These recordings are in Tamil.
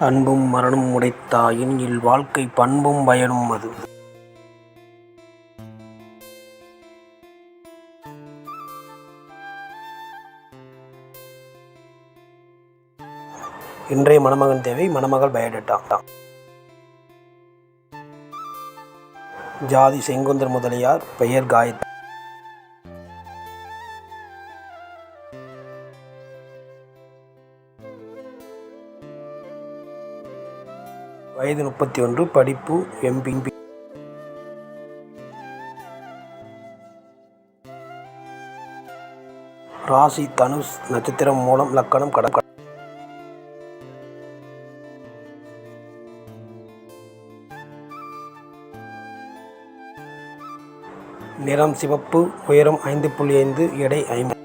அன்பும் மரணம் உடைத்தாயின் இல்வாழ்க்கை பண்பும் பயனும் அது. இன்றைய மணமகன் தேவை மணமகள் பயோடேட்டா ஜாதி செங்குந்தர் முதலியார் பெயர் காயத்ரி வயது முப்பத்தி ஒன்று படிப்பு எம்பி ராசி தனுஷ் நட்சத்திரம் மூலம் லக்கணம் கடம் நிறம் சிவப்பு உயரம் ஐந்து புள்ளி ஐந்து எடை ஐம்பது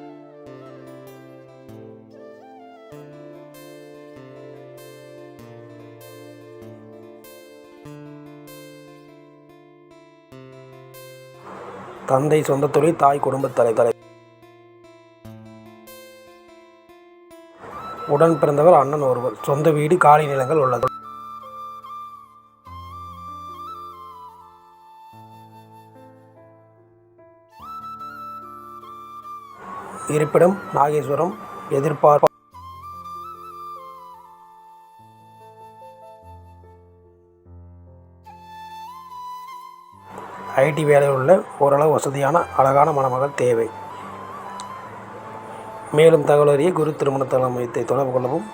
தந்தை சொந்த தொழில் தாய் குடும்பத் தலைவர் உடன் பிறந்தவர் அண்ணன் ஒருவர். சொந்த வீடு காலி நிலங்கள் உள்ளது. இருப்பிடம் நாகேஸ்வரம் எதிர்பார்ப்பு ஐடி வேலையில் உள்ள ஓரளவு வசதியான அழகான மணமகள் தேவை. மேலும் தகவல் அறிய குரு திருமண தலைமையத்தை தொடர்பு கொள்ளவும்